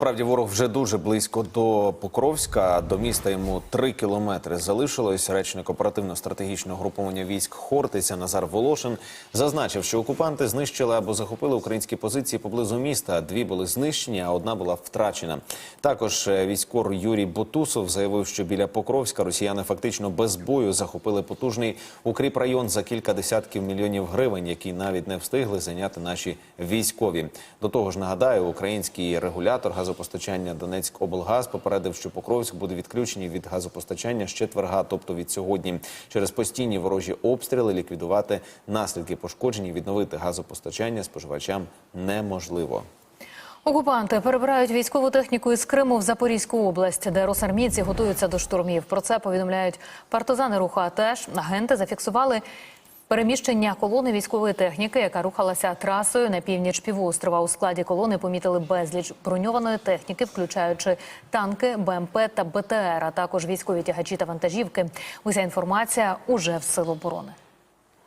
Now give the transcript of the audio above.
Справді ворог вже дуже близько до Покровська. До міста йому три кілометри залишилось. Речник оперативно-стратегічного груповання військ Хортиця Назар Волошин зазначив, що окупанти знищили або захопили українські позиції поблизу міста. Дві були знищені, а одна була втрачена. Також е, військор Юрій Бутусов заявив, що біля Покровська росіяни фактично без бою захопили потужний укріп район за кілька десятків мільйонів гривень, які навіть не встигли зайняти наші військові. До того ж, нагадаю, український регулятор газопостачання Донецьк облгаз попередив, що Покровськ буде відключені від газопостачання з четверга, тобто від сьогодні, через постійні ворожі обстріли ліквідувати наслідки пошкоджень і відновити газопостачання споживачам неможливо. Окупанти перебирають військову техніку із Криму в Запорізьку область, де росармійці готуються до штурмів. Про це повідомляють партизани руху АТЕШ. Агенти зафіксували переміщення колони військової техніки, яка рухалася трасою на північ півострова. У складі колони помітили безліч броньованої техніки, включаючи танки, БМП та БТР, а також військові тягачі та вантажівки. Уся інформація уже в силу оборони.